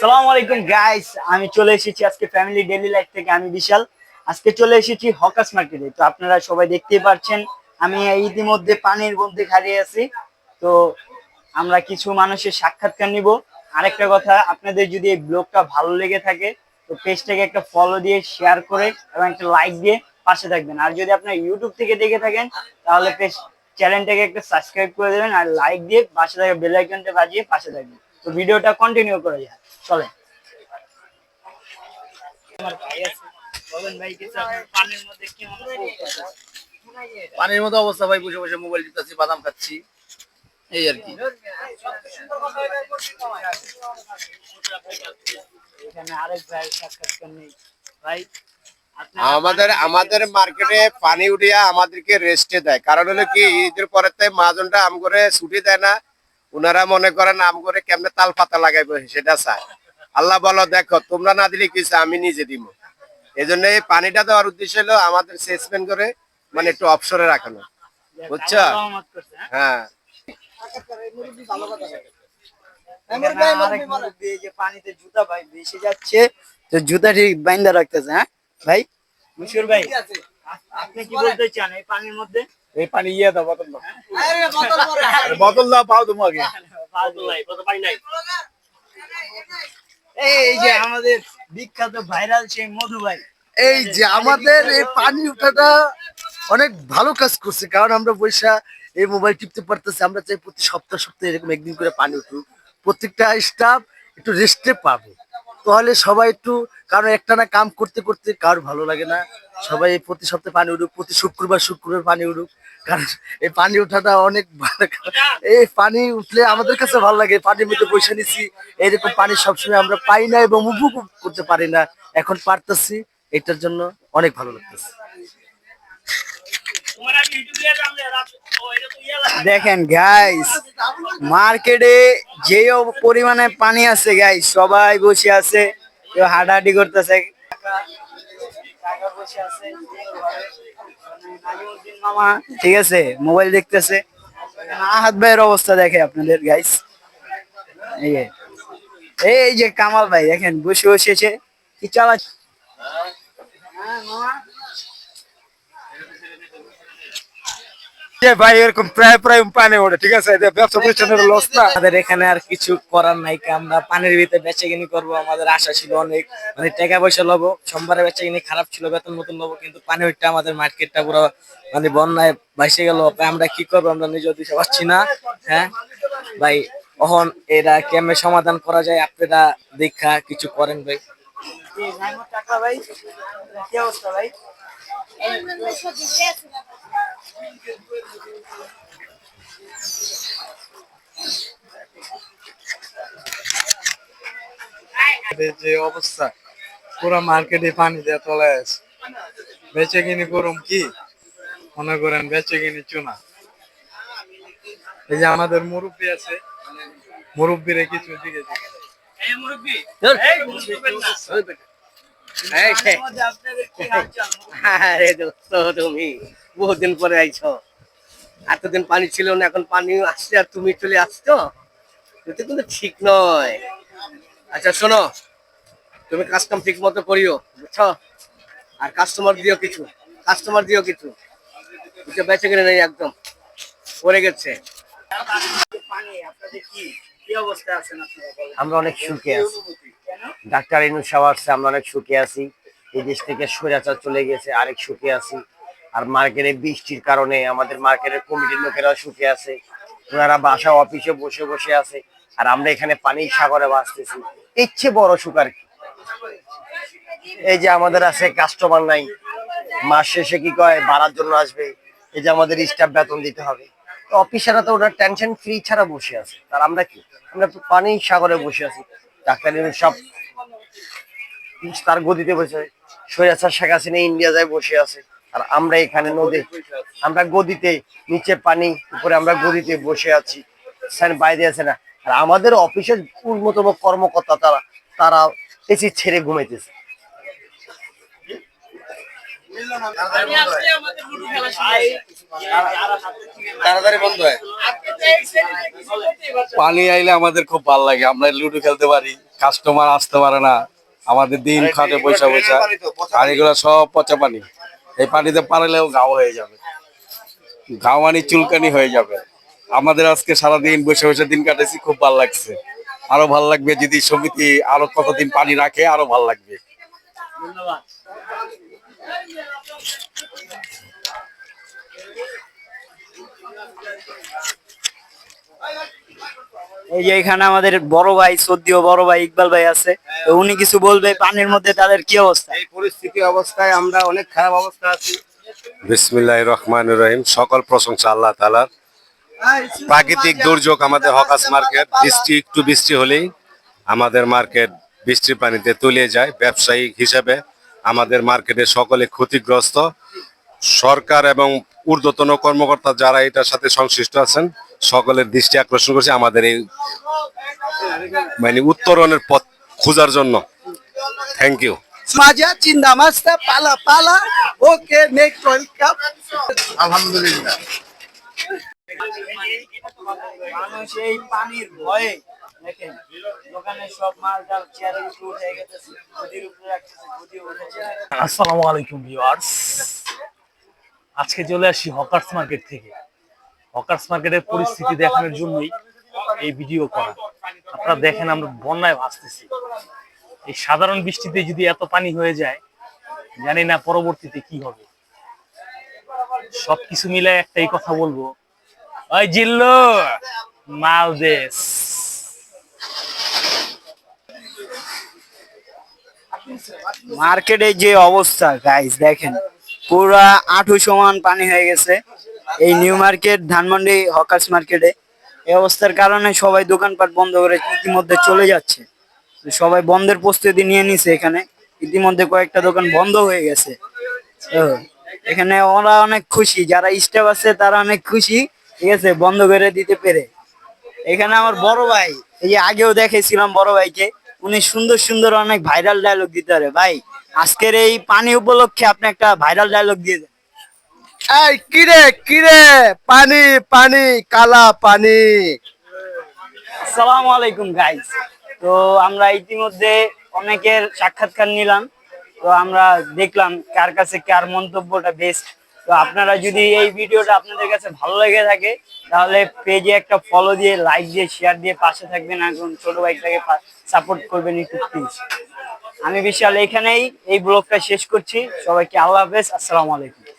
সালাম আলাইকুম গাইস আমি চলে এসেছি আজকে ফ্যামিলি ডেলি লাইফ থেকে। আমি বিশাল। আজকে চলে এসেছি হকাস মার্কেটে। তো আপনারা সবাই দেখতেই পাচ্ছেন আমি ইতিমধ্যে পানির মধ্যে হারিয়ে আছি। তো আমরা কিছু মানুষের সাক্ষাৎকার নিব। আরেকটা কথা, আপনাদের যদি এই ব্লগটা ভালো লেগে থাকে, তো পেজটাকে একটা ফলো দিয়ে শেয়ার করে, এবং একটা লাইক দিয়ে পাশে থাকবেন। আর যদি আপনার ইউটিউব থেকে দেখে থাকেন, তাহলে পেজ চ্যানেলটাকে একটা সাবস্ক্রাইব করে দেবেন, আর লাইক দিয়ে পাশে থাকা বেল বাজিয়ে পাশে থাকবেন। তো ভিডিওটা কন্টিনিউ করা যায় চলে আমার ভাই আছে বলেন ভাই কিছু আপনার পানির মধ্যে কি করতেছে পানির মতো অবস্থা ভাই বসে বসে মোবাইল টিপতেছি বাদাম খাচ্ছি। এই আর কি। এখানে আরেক ভাই সাক্ষাৎকার নেই। ভাই আপনার আমাদের আমাদের মার্কেটে পানি উঠিয়া আমাদেরকে রেস্টে দেয়। কারণ হলো কি ঈদের পরে তাই মহাজনটা আম করে ছুটি দেয় না। ওনারা মনে করেন আম করে কেমনে তাল পাতা লাগাইবো সেটা চায়। আল্লাহ বলো দেখো তোমরা না দিলে কিছু আমি নিজে দিব। এই জন্য এই পানিটা দেওয়ার উদ্দেশ্য হলো আমাদের সেসমেন্ট করে মানে একটু অপসরে রাখানো। বুঝছ? হ্যাঁ? পানিতে জুতা ভাই ভেসে যাচ্ছে তো জুতা ঠিক বাইন্দা রাখতেছে হ্যাঁ? ভাই? মুশির ভাই। আপনি কি বলতে চান এই পানির মধ্যে? এই পানি ইয়ে দাও বোতল দাও। বোতল দাও পাও তোমাকে। এই যে আমাদের বিখ্যাত ভাইরাল সেই মধু ভাই। এই যে আমাদের এই পানি উঠাটা অনেক ভালো কাজ করছে কারণ আমরা বৈশা এই মোবাইল টিপতে পারতেছি আমরা চাই প্রতি সপ্তাহ সপ্তাহে এরকম একদিন করে পানি উঠুক। প্রত্যেকটা স্টাফ একটু রেস্টে পাবো। তাহলে সবাই একটু, কারণ একটা না কাম করতে করতে কারোর ভালো লাগে না? সবাই প্রতি সপ্তাহে পানি উঠুক প্রতি শুক্রবার শুক্রবার পানি উঠুক কারণ এই পানি ওঠাটা অনেক। এই পানি উঠলে আমাদের কাছে ভালো লাগে। পানির মধ্যে পয়সা নিছি, এইরকম পানি সবসময় আমরা পাই না এবং উপভোগ করতে পারি না। এখন পারতেছি, এটার জন্য অনেক ভালো লাগতেছে। দেখেন গাইস মার্কেটে যে পরিমাণে পানি আছে গাইস সবাই বসে আছে, কেউ হাঁটাহাঁটি করতেছে। ঠিক আছে? মোবাইল দেখতেছে। হাত ভাইয়ের অবস্থা দেখে আপনাদের গাইস এই যে কামাল ভাই, দেখেন, বসে বসেছে কি চালাচ্ছে হ্যাঁ মামা যে ভাই এরকম প্রায় প্রায় পানি ওঠে ঠিক আছে? ব্যবসা প্রতিষ্ঠানের লস না। আমাদের এখানে আর কিছু করার নাই আমরা পানির ভিতরে বেচে কিনি করব আমাদের আশা ছিল অনেক। মানে টাকা পয়সা লবো সোমবারে বেচে কিনি খারাপ ছিল বেতন মতন লবো কিন্তু পানি ওইটা আমাদের মার্কেটটা পুরো মানে বন্যায় ভাসে গেল। ভাই আমরা কি করব আমরা নিজেও দিতে পারছি না হ্যাঁ? ভাই অহন এরা কেমনে সমাধান করা যায় আপনারা দেখা কিছু করেন ভাই। ভাই কি অবস্থা ভাই? যে অবস্থা পুরো মার্কেটে পানি দিয়ে তলায় আছে। বেচে কিনি করুম কি? মনে করেন বেচে কিনি চুনা। এই যে আমাদের মুরব্বী আছে মুরব্বীরে কিছু দিকে দিকে আপনাদের কি হালচাল? আরে দোস্ত, তুমি বহুদিন পরে আইছো। এতদিন পানি ছিল না, এখন পানি আসছে আর তুমি চলে আসছো? এটা কিন্তু ঠিক নয়। আচ্ছা শোনো, তুমি কাস্টম ঠিক মতো করিও, বুঝছ? আর কাস্টমার দিও কিছু কাস্টমার দিও কিছু বেঁচে কিনে নেই একদম, পড়ে গেছে। আমরা অনেক সুখে আছি। ডাক্তার ইনু সাওয়ারসে আমরা অনেক সুখে আছি। এই দেশ থেকে স্বৈরাচার চলে গেছে আরেক সুখে আছি। আর মার্কেটে বৃষ্টির কারণে আমাদের মার্কেটের কমিটির লোকেরা সুখে আছে। ওনারা বাসা অফিসে বসে বসে আছে। আর আমরা এখানে পানি সাগরে বাঁচতেছি ইচ্ছে বড় সুখ আর কি। এই যে আমাদের আছে কাস্টমার নাই। মাস শেষে কি কয় বাড়ার জন্য আসবে। এই যে আমাদের স্টাফ বেতন দিতে হবে। অফিসাররা তো ওরা টেনশন ফ্রি ছাড়া বসে আছে। আর আমরা কি? আমরা পানি সাগরে বসে আছি। ডাক্তার সব তার গদিতে বসে সৈয়াচার শেখ হাসিনা ইন্ডিয়া যায় বসে আছে। আর আমরা এখানে নদী, আমরা গদিতে, নিচে পানি, উপরে আমরা গদিতে বসে আছি। স্যার, বাইরে আছে না। আর আমাদের অফিসের পূর্ণতম কর্মকর্তা তারা তারা এসি ছেড়ে ঘুমাইতেছে। তাড়াতাড়ি বন্ধ হয়। পানি আইলে আমাদের খুব ভালো লাগে আমরা লুডো খেলতে পারি কাস্টমার আসতে পারে না আমাদের দিন খাটে পয়সা পয়সা আর এগুলো সব পচা পানি। এই পানিতে পারলেও গাও হয়ে যাবে। গাওয়ানি চুলকানি হয়ে যাবে। আমাদের আজকে সারাদিন বসে বসে দিন কাটাইছি খুব ভালো লাগছে। আরও ভালো লাগবে যদি সমিতি আরও কতদিন পানি রাখে আরও ভালো লাগবে। ধন্যবাদ। এই যে এখানে আমাদের বড় ভাই বড় ভাই ইকবাল ভাই আছে তো উনি কিছু বলবে পানির মধ্যে তাদের কি অবস্থা? এই পরিস্থিতি অবস্থায় আমরা অনেক খারাপ অবস্থা আছি। বিসমিল্লাহ রহমান রহিম। সকল প্রশংসা আল্লাহ তালার প্রাকৃতিক দুর্যোগ আমাদের হকাস মার্কেট। বৃষ্টি একটু বৃষ্টি হলেই আমাদের মার্কেট বৃষ্টির পানিতে তলিয়ে যায়। ব্যবসায়িক হিসাবে আমাদের মার্কেটে সকলে ক্ষতিগ্রস্ত। সরকার এবং ঊর্ধ্বতন কর্মকর্তা যারা এটার সাথে সংশ্লিষ্ট আছেন সকলের দৃষ্টি আকর্ষণ করছে আমাদের এই মানে উত্তরণের পথ খোঁজার জন্য। থ্যাংক ইউ মাজা চিন্তা মাস্তা পালা পালা ওকে নেক্সট আলহামদুলিল্লাহ। মানুষ এই পানির ভয়ে দেখেন, দোকানে সব মাল উঠে গেছে গদির উপরে গদি উঠেছে আসসালামু আলাইকুম ভিউয়ার্স আজকে চলে আসি হকার্স মার্কেট থেকে। হকার্স মার্কেটের পরিস্থিতি দেখানোর জন্যই এই ভিডিও করা। আপনারা দেখেন, আমরা বন্যায় ভাসতেছি। এই সাধারণ বৃষ্টিতে যদি এত পানি হয়ে যায়, জানি না পরবর্তীতে কি হবে। সবকিছু মিলে একটাই কথা বলব। ওই জিল্লো মালদেশ মার্কেটে যে অবস্থা গাইস দেখেন, পুরা আঁঠু সমান পানি হয়ে গেছে। এই নিউ মার্কেট ধানমন্ডি হকার্স মার্কেটে এই অবস্থার কারণে সবাই দোকানপাট বন্ধ করে ইতিমধ্যে চলে যাচ্ছে। সবাই বন্ধের প্রস্তুতি নিয়ে নিছে এখানে। ইতিমধ্যে কয়েকটা দোকান বন্ধ হয়ে গেছে। এখানে ওরা অনেক খুশি। যারা স্টাফ আছে, তারা অনেক খুশি। ঠিক আছে, বন্ধ করে দিতে পেরে। এখানে আমার বড় ভাই, এই যে আগেও দেখেছিলাম বড় ভাইকে। উনি সুন্দর সুন্দর অনেক ভাইরাল ডায়লগ দিতে পারে। ভাই আজকের এই পানি উপলক্ষে আপনি একটা ভাইরাল ডায়লগ দিয়ে দেন। এই কিরে কিরে পানি পানি কালা পানি। আসসালামু আলাইকুম গাইস তো আমরা ইতিমধ্যে অনেকের সাক্ষাৎকার নিলাম। তো আমরা দেখলাম কার কাছে কার মন্তব্যটা বেস্ট তো আপনারা যদি এই ভিডিওটা আপনাদের কাছে ভালো লেগে থাকে, তাহলে পেজে একটা ফলো দিয়ে লাইক দিয়ে শেয়ার দিয়ে পাশে থাকবেন এখন ছোট ভাইটাকে সাপোর্ট করবেন একটু প্লিজ আমি বিশাল এখানেই এই ব্লগটা শেষ করছি। সবাইকে আল্লাহ হাফেজ। আসসালামু আলাইকুম।